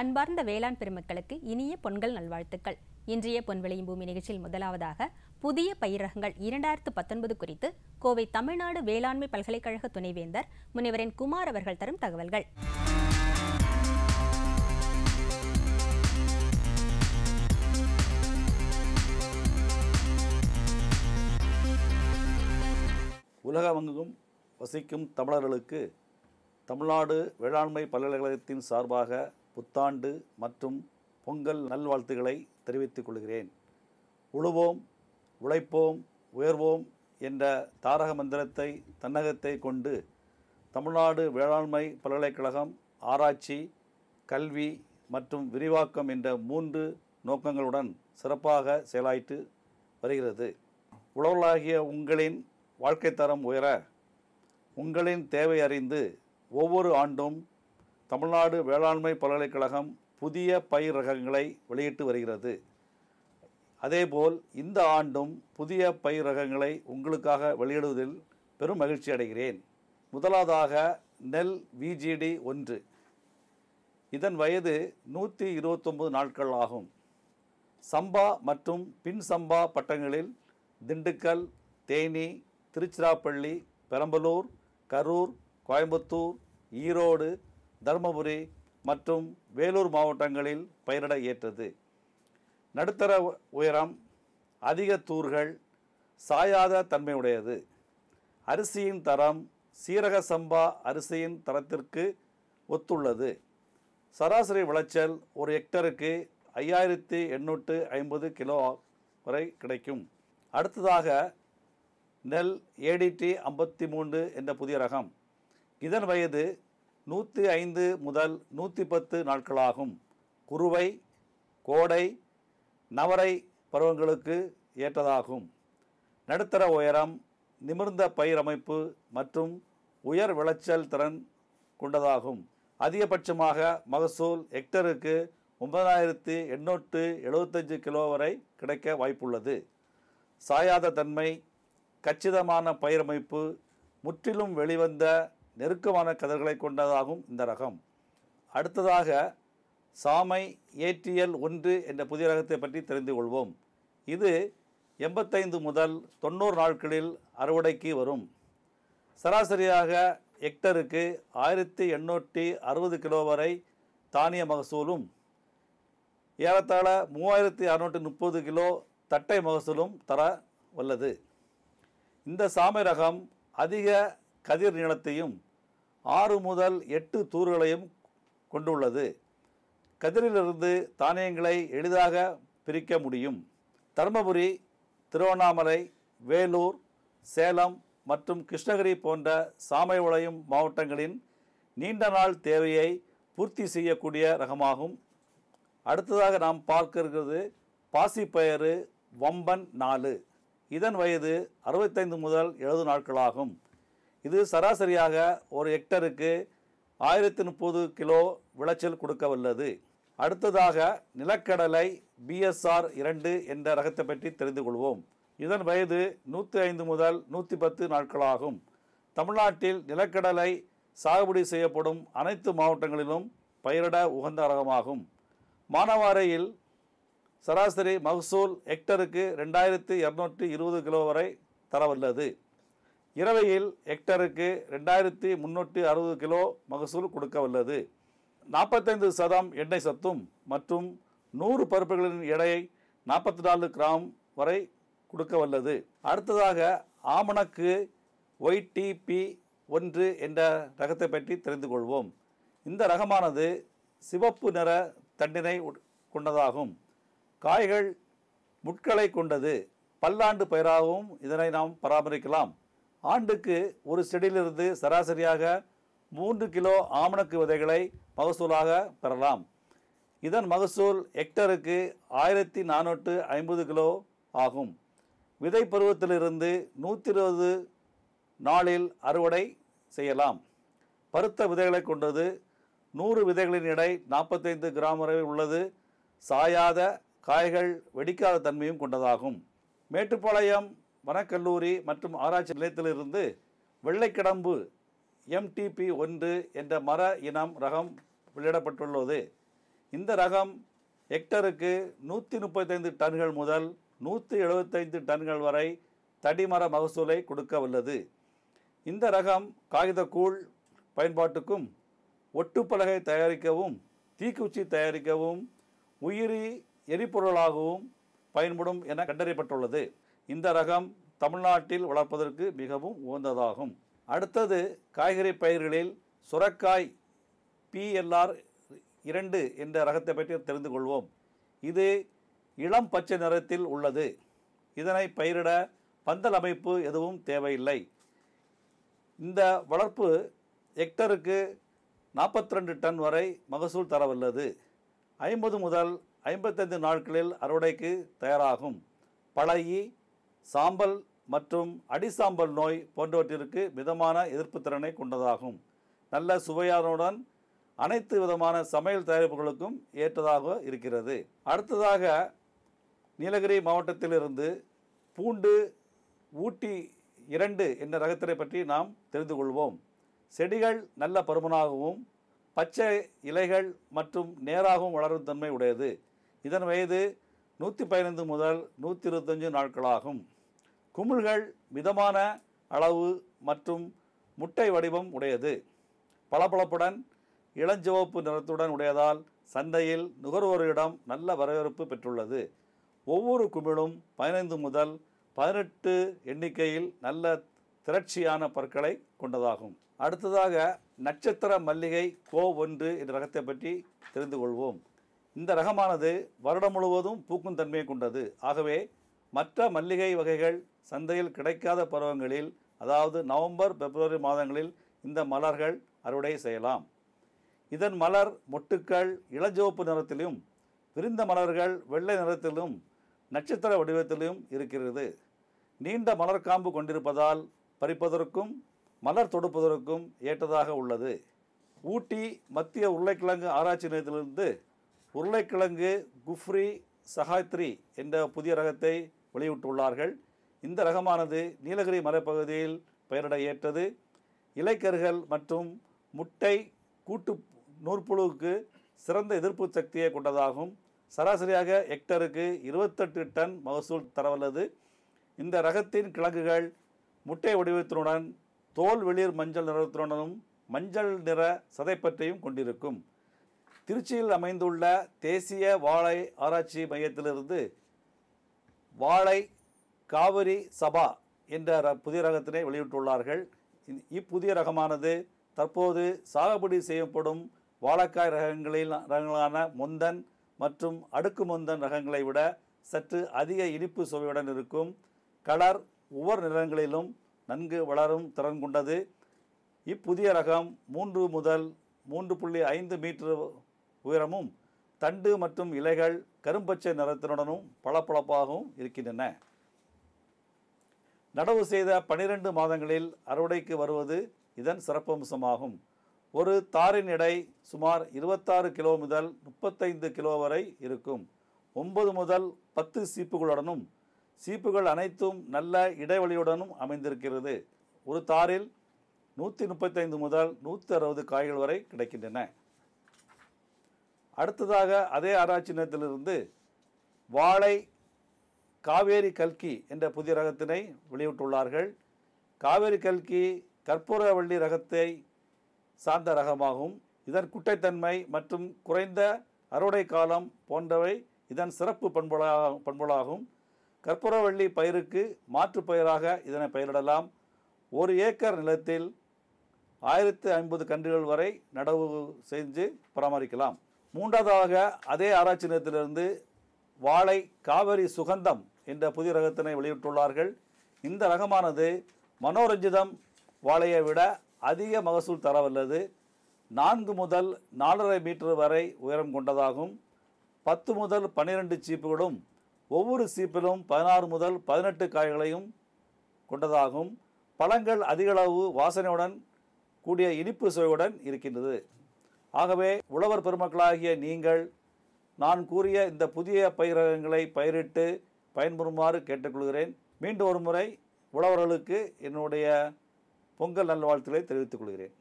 அன்பார்ந்த வேளாண் பெருமக்களுக்கு இனிய பொங்கல் நல்வாழ்த்துக்கள். இன்றைய பொன்விளையும் பூமி நிகழ்ச்சியில் முதலாவதாக புதிய பயிர் ரகங்கள் இரண்டாயிரத்து பத்தொன்பது குறித்து கோவை தமிழ்நாடு வேளாண்மை பல்கலைக்கழக துணைவேந்தர் முனைவரின் குமார் அவர்கள் தரும் தகவல்கள். உலகமெங்கும் வசிக்கும் தமிழர்களுக்கு தமிழ்நாடு வேளாண்மை பல்கலைக்கழகத்தின் சார்பாக புத்தாண்டு மற்றும் பொங்கல் நல்வாழ்த்துக்களை தெரிவித்துக் கொள்கிறேன். உழுவோம் உழைப்போம் உயர்வோம் என்ற தாரக மந்திரத்தை தன்னகத்தை கொண்டு தமிழ்நாடு வேளாண்மை பல்கலைக்கழகம் ஆராய்ச்சி கல்வி மற்றும் விரிவாக்கம் என்ற மூன்று நோக்கங்களுடன் சிறப்பாக செயலாயிட்டு வருகிறது. உழவலாகிய உங்களின் வாழ்க்கை தரம் உயர உங்களின் தேவை அறிந்து ஒவ்வொரு ஆண்டும் தமிழ்நாடு வேளாண்மை பல்கலைக்கழகம் புதிய பயிர் ரகங்களை வெளியிட்டு வருகிறது. அதேபோல் இந்த ஆண்டும் புதிய பயிர் ரகங்களை உங்களுக்காக வெளியிடுவதில் பெரும் மகிழ்ச்சி அடைகிறேன். முதலாவதாக நெல் விஜிடி ஒன்று. இதன் வயது நூற்றி இருபத்தொம்பது நாட்கள் ஆகும். சம்பா மற்றும் பின் சம்பா பட்டங்களில் திண்டுக்கல் தேனி திருச்சிராப்பள்ளி பெரம்பலூர் கரூர் கோயம்புத்தூர் ஈரோடு தருமபுரி மற்றும் வேலூர் மாவட்டங்களில் பயிரிட ஏற்றது. நடுத்தர உயரம் அதிக தூர்கள் சாயாத தன்மையுடையது. அரிசியின் தரம் சீரக சம்பா அரிசியின் தரத்திற்கு ஒத்துள்ளது. சராசரி விளைச்சல் ஒரு ஹெக்டருக்கு ஐயாயிரத்தி எண்ணூற்று ஐம்பது கிலோ வரை கிடைக்கும். அடுத்ததாக நெல் ஏடிடி ஐம்பத்தி மூன்று என்ற புதிய ரகம். இதன் வயது நூற்றி ஐந்து முதல் நூற்றி பத்து நாட்களாகும். குறுவை கோடை நவரை பருவங்களுக்கு ஏற்றதாகும். நடுத்தர உயரம் நிமிர்ந்த பயிர் அமைப்பு மற்றும் உயர் விளைச்சல் திறன் கொண்டதாகும். அதிகபட்சமாக மகசூல் ஹெக்டருக்கு ஒன்பதாயிரத்தி எண்ணூற்று எழுபத்தஞ்சு கிலோ வரை கிடைக்க வாய்ப்புள்ளது. சாயாத தன்மை கச்சிதமான பயிரமைப்பு முற்றிலும் வெளிவந்த நெருக்கமான கதிர்களை கொண்டதாகும் இந்த ரகம். அடுத்ததாக சாமை ஏடிஎல் ஒன்று என்ற புதிய ரகத்தை பற்றி தெரிந்து கொள்வோம். இது எண்பத்தைந்து முதல் தொண்ணூறு நாட்களில் அறுவடைக்கு வரும். சராசரியாக ஹெக்டருக்கு ஆயிரத்தி எண்ணூற்றி அறுபது கிலோ வரை தானிய மகசூலும் ஏறத்தாழ மூவாயிரத்தி அறுநூற்றி முப்பது கிலோ தட்டை மகசூலும் தர வல்லது. இந்த சாமை ரகம் அதிக கதிர் நீளத்தையும் ஆறு முதல் எட்டு தூர்களையும் கொண்டுள்ளது. கதிரிலிருந்து தானியங்களை எளிதாக பிரிக்க முடியும். தருமபுரி திருவண்ணாமலை வேலூர் சேலம் மற்றும் கிருஷ்ணகிரி போன்ற சாமை விளையும் மாவட்டங்களின் நீண்ட நாள் தேவையை பூர்த்தி செய்யக்கூடிய ரகமாகும். அடுத்ததாக நாம் பார்க்க இருக்கிறது பாசிப்பயறு வம்பன் நாலு. இதன் வயது அறுபத்தைந்து முதல் எழுபது நாட்களாகும். இது சராசரியாக ஒரு ஹெக்டருக்கு ஆயிரத்தி முப்பது கிலோ விளைச்சல் கொடுக்க வல்லது அடுத்ததாக நிலக்கடலை பிஎஸ்ஆர் இரண்டு என்ற ரகத்தை பற்றி தெரிந்து கொள்வோம். இதன் வயது நூற்றி ஐந்து முதல் நூற்றி பத்து நாட்களாகும். தமிழ்நாட்டில் நிலக்கடலை சாகுபடி செய்யப்படும் அனைத்து மாவட்டங்களிலும் பயிரிட உகந்த ரகமாகும். மானாவாரியில் சராசரி மகசூல் ஹெக்டருக்கு ரெண்டாயிரத்து இரநூற்றி இருபது கிலோ வரை தரவல்லது. இரவையில் ஹெக்டருக்கு ரெண்டாயிரத்தி முந்நூற்றி அறுபது கிலோ மகசூல் கொடுக்க வல்லது நாற்பத்தைந்து சதம் எண்ணெய் சத்தும் மற்றும் நூறு பருப்புகளின் எடையை நாற்பத்தி நாலு கிராம் வரை கொடுக்க வல்லது அடுத்ததாக ஆமணக்கு ஒய்டிபி ஒன்று என்ற ரகத்தை பற்றி தெரிந்து கொள்வோம். இந்த ரகமானது சிவப்பு நிற தண்டினை உட்- கொண்டதாகும். காய்கள் முட்களை கொண்டது. பல்லாண்டு பயிராகவும் இதனை நாம் பராமரிக்கலாம். ஆண்டுக்கு ஒரு செடியிலிருந்து சராசரியாக மூன்று கிலோ ஆமணக்கு விதைகளை மகசூலாக பெறலாம். இதன் மகசூல் ஹெக்டருக்கு ஆயிரத்தி நானூற்று ஐம்பது கிலோ ஆகும். விதை பருவத்திலிருந்து நூற்றி இருபது நாளில் அறுவடை செய்யலாம். பருத்த விதைகளை கொண்டது நூறு விதைகளின் எடை நாற்பத்தைந்து கிராம் வரை உள்ளது. சாயாத காய்கள் வெடிக்காத தன்மையும் கொண்டதாகும். மேட்டுப்பாளையம் வனக்கல்லூரி மற்றும் ஆராய்ச்சி நிலையத்திலிருந்து வெள்ளைக்கிடம்பு எம்டிபி ஒன்று என்ற மர இனம் ரகம் வெளியிடப்பட்டுள்ளது. இந்த ரகம் ஹெக்டருக்கு நூற்றி முப்பத்தைந்து டன்கள் முதல் நூற்றி எழுபத்தைந்து டன்கள் வரை தடிமர மகசூலை கொடுக்க வல்லது இந்த ரகம் காகிதக்கூழ் பயன்பாட்டுக்கும் ஒட்டுப்பலகை தயாரிக்கவும் தீக்குச்சி தயாரிக்கவும் உயிரி எரிபொருளாகவும் பயன்படும் என கண்டறியப்பட்டுள்ளது. இந்த ரகம் தமிழ்நாட்டில் வளர்ப்பதற்கு மிகவும் உகந்ததாகும். அடுத்தது காய்கறி பயிர்களில் சுரக்காய் பிஎல்ஆர் இரண்டு என்ற ரகத்தை பற்றி தெரிந்து கொள்வோம். இது இளம் பச்சை நிறத்தில் உள்ளது. இதனை பயிரிட பந்தல் அமைப்பு எதுவும் தேவையில்லை. இந்த வளர்ப்பு ஹெக்டருக்கு நாற்பத்தி ரெண்டு டன் வரை மகசூல் தரவல்லது ஐம்பது முதல் ஐம்பத்தைந்து நாட்களில் அறுவடைக்கு தயாராகும். பழகி சாம்பல் மற்றும் அடிசாம்பல் நோய் போன்றவற்றிற்கு மிதமான எதிர்ப்பு திறனை கொண்டதாகும். நல்ல சுவையானுடன் அனைத்து விதமான சமையல் தயாரிப்புகளுக்கும் ஏற்றதாக இருக்கிறது. அடுத்ததாக நீலகிரி மாவட்டத்திலிருந்து பூண்டு ஊட்டி இரண்டு என்ற ரகத்தினை பற்றி நாம் தெரிந்து கொள்வோம். செடிகள் நல்ல பருமனாகவும் பச்சை இலைகள் மற்றும் நேராகவும் வளரும் தன்மை உடையது. இதன் வயது நூற்றி பதினைந்து முதல் நூற்றி இருபத்தஞ்சு நாட்களாகும். குமிழ்கள் மிதமான அளவு மற்றும் முட்டை வடிவம் உடையது. பளபளப்புடன் இளஞ்சிவப்பு நிறத்துடன் உடையதால் சந்தையில் நுகர்வோரிடம் நல்ல வரவேற்பு பெற்றுள்ளது. ஒவ்வொரு குமிழும் பதினைந்து முதல் பதினெட்டு எண்ணிக்கையில் நல்ல திரட்சியான பற்களை கொண்டதாகும். அடுத்ததாக நட்சத்திர மல்லிகை கோ ஒன்று என்ற ரகத்தை பற்றி தெரிந்து கொள்வோம். இந்த ரகமானது வருடம் முழுவதும் பூக்கும் தன்மையை கொண்டது. ஆகவே மற்ற மல்லிகை வகைகள் சந்தையில் கிடைக்காத பருவங்களில் அதாவது நவம்பர் பிப்ரவரி மாதங்களில் இந்த மலர்கள் அறுவடை செய்யலாம். இதன் மலர் மொட்டுக்கள் இளஞ்சிவப்பு நிறத்திலும் விரிந்த மலர்கள் வெள்ளை நிறத்திலும் நட்சத்திர வடிவத்திலும் இருக்கிறது. நீண்ட மலர் காம்பு கொண்டிருப்பதால் பறிப்பதற்கும் மலர் தொடுப்பதற்கும் ஏற்றதாக உள்ளது. ஊட்டி மத்திய உருளைக்கிழங்கு ஆராய்ச்சி நிலையத்திலிருந்து உருளைக்கிழங்கு குஃப்ரி சஹாத்ரி என்ற புதிய ரகத்தை வெளியிட்டுள்ளார்கள். இந்த ரகமானது நீலகிரி மலைப்பகுதியில் பெயரிட ஏற்றது. இலைக்கருகள் மற்றும் முட்டை கூட்டு நூற்புழுவுக்கு சிறந்த எதிர்ப்பு சக்தியை கொண்டதாகும். சராசரியாக ஹெக்டருக்கு இருபத்தெட்டு டன் மகசூல் தரவல்லது. இந்த ரகத்தின் கிழங்குகள் முட்டை வடிவத்தினுடன் தோல் வெளிர் மஞ்சள் நிறத்துடனும் மஞ்சள் நிற சதைப்பற்றையும் கொண்டிருக்கும். திருச்சியில் அமைந்துள்ள தேசிய வாழை ஆராய்ச்சி மையத்திலிருந்து வாழை காவிரி சபா என்ற புதிய ரகத்தினை வெளியிட்டுள்ளார்கள். இப்புதிய ரகமானது தற்போது சாகுபடி செய்யப்படும் வாழைக்காய் ரகங்களில் ரகங்களான முந்தன் மற்றும் அடுக்கு முந்தன் ரகங்களை விட சற்று அதிக இனிப்பு சுவையுடன் இருக்கும். கலர் ஒவ்வொரு நிறங்களிலும் நன்கு வளரும் திறன் கொண்டது. இப்புதிய ரகம் மூன்று முதல் மூன்று புள்ளி ஐந்து மீட்டர் உயரமும் தண்டு மற்றும் இலைகள் கரும்பச்சை நிறத்தினுடனும் பளபளப்பாகவும் இருக்கின்றன. நடவு செய்த பனிரெண்டு மாதங்களில் அறுவடைக்கு வருவது இதன் சிறப்பம்சமாகும். ஒரு தாரின் எடை சுமார் இருபத்தாறு கிலோ முதல் முப்பத்தைந்து கிலோ வரை இருக்கும். ஒன்பது முதல் பத்து சீப்புகளுடனும் சீப்புகள் அனைத்தும் நல்ல இடைவெளியுடனும் அமைந்திருக்கிறது. ஒரு தாரில் நூற்றி முப்பத்தைந்து முதல் நூற்றி அறுபது காய்கள் வரை கிடைக்கின்றன. அடுத்ததாக அதே ஆராய்ச்சி நிலையத்திலிருந்து வாழை காவேரி கல்கி என்ற புதிய ரகத்தினை வெளியிட்டுள்ளார்கள். காவேரி கல்கி கற்பூரவள்ளி ரகத்தை சார்ந்த ரகமாகும். இதன் குட்டைத்தன்மை மற்றும் குறைந்த அறுவடை காலம் போன்றவை இதன் சிறப்பு பண்புகளாக பண்புகளாகும் கற்பூரவள்ளி பயிருக்கு மாற்று பயிராக இதனை பயிரிடலாம். ஒரு ஏக்கர் நிலத்தில் ஆயிரத்து ஐம்பது கன்றுகள் வரை நடவு செஞ்சு பராமரிக்கலாம். மூன்றாவதாக அதே ஆராய்ச்சி நிலையத்திலிருந்து வாழை காவிரி சுகந்தம் என்ற புதிய ரகத்தினை வெளியிட்டுள்ளார்கள். இந்த ரகமானது மனோரஞ்சிதம் வாழையை விட அதிக மகசூல் தரவல்லது. நான்கு முதல் நாலரை மீட்டர் வரை உயரம் கொண்டதாகும். பத்து முதல் பன்னிரெண்டு சீப்புகளும் ஒவ்வொரு சீப்பிலும் பதினாறு முதல் பதினெட்டு காய்களையும் கொண்டதாகும். பழங்கள் அதிகளவு வாசனையுடன் கூடிய இனிப்பு சுவையுடன் இருக்கின்றது. ஆகவே உழவர் பெருமக்களாகிய நீங்கள் நான் கூறிய இந்த புதிய பயிரகங்களை பயிரிட்டு பயன்பெறுமாறு கேட்டுக்கொள்கிறேன். மீண்டும் ஒரு முறை உழவர்களுக்கு என்னுடைய பொங்கல் நல்வாழ்த்துக்களை தெரிவித்துக் கொள்கிறேன்.